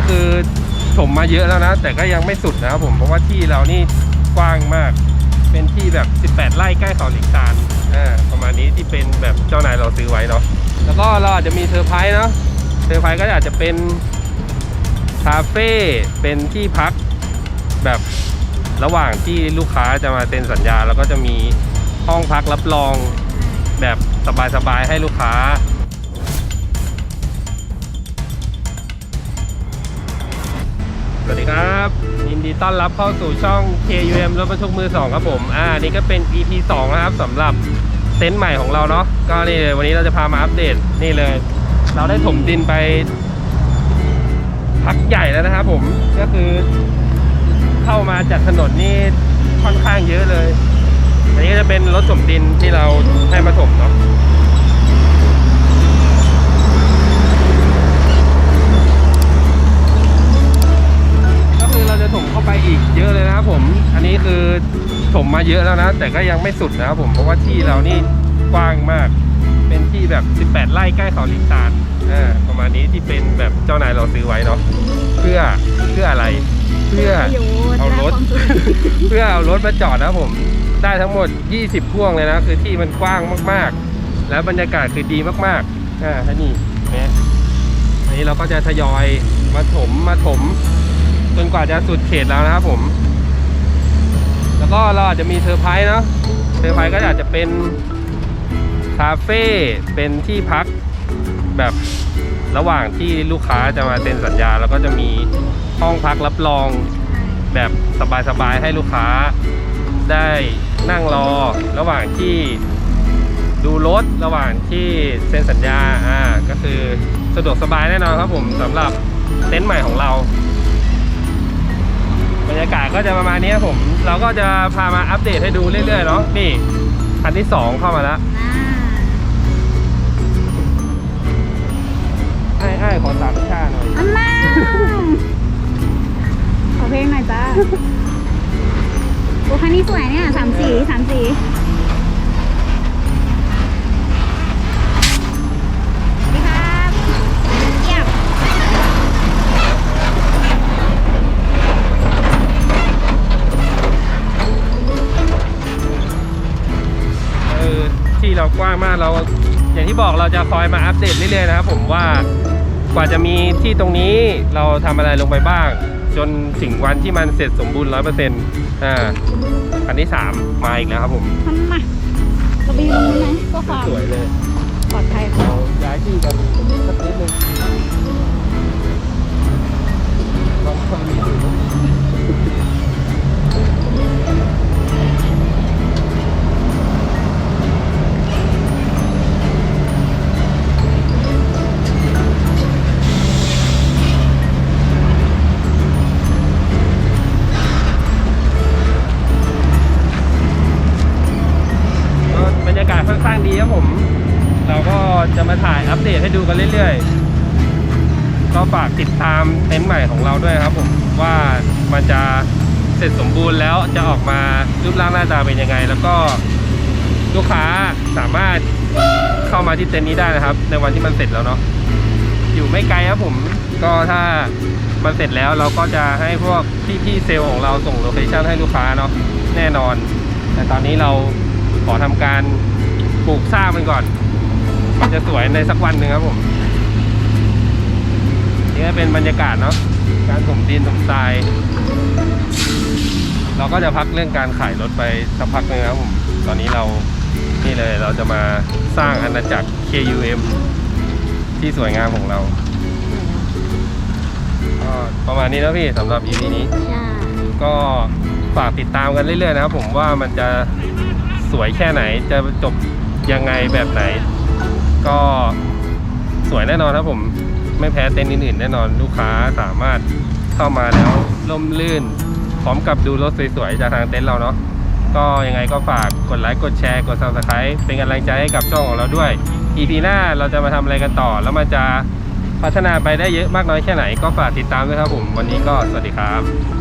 นี่คือถมมาเยอะแล้วนะ แต่ก็ยังไม่สุดนะครับผมเพราะว่าที่เรานี่กว้างมาก เป็นที่แบบ 18 ไร่ใกล้เขาหลิงซานอ่าประมาณนี้ที่เป็นแบบเจ้านายเราซื้อไว้เนาะแล้วก็เราอาจจะมีเซอร์ไพรส์เนาะเซอร์ไพรส์ก็อาจจะเป็นคาเฟ่เป็นที่พักแบบระหว่างที่ลูกค้าจะมาเซ็นสัญญา แล้วก็จะมีห้องพักรับรองแบบสบายๆให้ลูกค้า วัสดีครับยินดีต้อนรับเข้าสู่ช่อง KUM รถบรรทุกมือ2ครับผมอ่านี่ก็เป็น EP 2นะครับสำหรับเต็นท์ใหม่ของเราเนาะก็นี่เลยวันนี้เราจะพามาอัปเดตนี่เลย เราได้ถมดินไป พักใหญ่แล้วนะครับผมก็คือเข้ามาจากถนนนี่ค่อนข้างเยอะเลย อันนี้ก็จะเป็นรถถมดินที่เราให้มาถมเนาะ ถมมาเยอะแล้วนะ แต่ก็ยังไม่สุดนะครับผมเพราะว่าที่เรานี่กว้างมาก เป็นที่แบบ 18 ไร่ใกล้เขาลิงซานอ่าประมาณนี้ที่เป็นแบบเจ้านายเราซื้อไว้เนาะเพื่อเพื่ออะไร เพื่อเอารถ เพื่อเอารถมาจอดนะผม ได้ทั้งหมด 20 พ่วงเลยนะ คือที่มันกว้างมากๆ แล้วบรรยากาศคือดีมากๆอ่าท่านี่นไหมอันนี้เราก็จะทยอยมาถมมาถม จนกว่าจะสุดเขตแล้วนะครับผม ก็เราอาจจะมีเซอร์ไพรส์เนาะเซอร์ไพรส์ก็อาจจะเป็นคาเฟ่เป็นที่พักแบบระหว่างที่ลูกค้าจะมาเซ็นสัญญา แล้วก็จะมีห้องพักรับรองแบบสบายๆให้ลูกค้าได้นั่งรอระหว่างที่ดูรถระหว่างที่เซ็นสัญญาอ่าก็คือสะดวกสบายแน่นอนครับผมสำหรับเต็นท์ใหม่ของเรา บรรยากาศก็จะประมาณนี้ครับผม เราก็จะพามาอัปเดตให้ดูเรื่อยๆเนาะนี่คันที่สองเข้ามาแล้วไอ้ไอ้ายขอสามชาหน่อยอันน่าขอเพลงหน่อยจ้าโอ้คันนี้สวยเนี่ยสามสีสามสีส บอกเราจะคอยมาอัปเดตเรื่อยๆนะครับผมว่ากว่าจะมีที่ตรงนี้เราทำอะไรลงไปบ้าง จนถึงวันที่มันเสร็จสมบูรณ์ร้อยเปอร์เซ็นต์อ่าคันที่สามมาอีกแล้วครับผมทำมาเราไปยืนตรงนี้ไหม ดูกันเรื่อยๆ ก็ฝากติดตามเต็นท์ใหม่ของเราด้วยครับผมว่ามันจะเสร็จสมบูรณ์แล้วจะออกมารูปร่างหน้าตาเป็นยังไง แล้วก็ลูกค้าสามารถเข้ามาที่เต็นท์นี้ได้นะครับ ในวันที่มันเสร็จแล้วเนาะอยู่ไม่ไกลครับผมก็ถ้ามันเสร็จแล้วเราก็จะให้พวกพี่ๆเซลล์ของเราส่งโลเคชั่นให้ลูกค้าเนาะแน่นอน แต่ตอนนี้เราขอทำการปลูกสร้างมันก่อน มันจะสวยในสักวันหนึ่งครับผมนี่ก็เป็นบรรยากาศเนาะการถมดินถมทราย เราก็จะพักเรื่องการขายรถไปสักพักหนึงครับผมตอนนี้เรานี่เลยเราจะมาสร้างอาณาจักร KUM ที่สวยงามของเราก็ประมาณนี้นะพี่สำหรับ EP นี้ ใช่ ก็ฝากติดตามกันเรื่อยๆนะครับผมว่ามันจะสวยแค่ไหนจะจบยังไงแบบไหน ก็สวยแน่นอนครับผมไม่แพ้เต็นท์อื่นๆแน่นอนลูกค้าสามารถเข้ามาแล้วล่มลื่น พร้อมกับดูรถสวยๆจากทางเต็นท์เราเนาะก็ยังไงก็ฝากกดไลค์กดแชร์กด subscribe เป็นกำลังใจให้กับช่องของเราด้วย EP หน้าเราจะมาทำอะไรกันต่อ แล้วมันจะพัฒนาไปได้เยอะมากน้อยแค่ไหน ก็ฝากติดตามด้วยครับผม วันนี้ก็สวัสดีครับ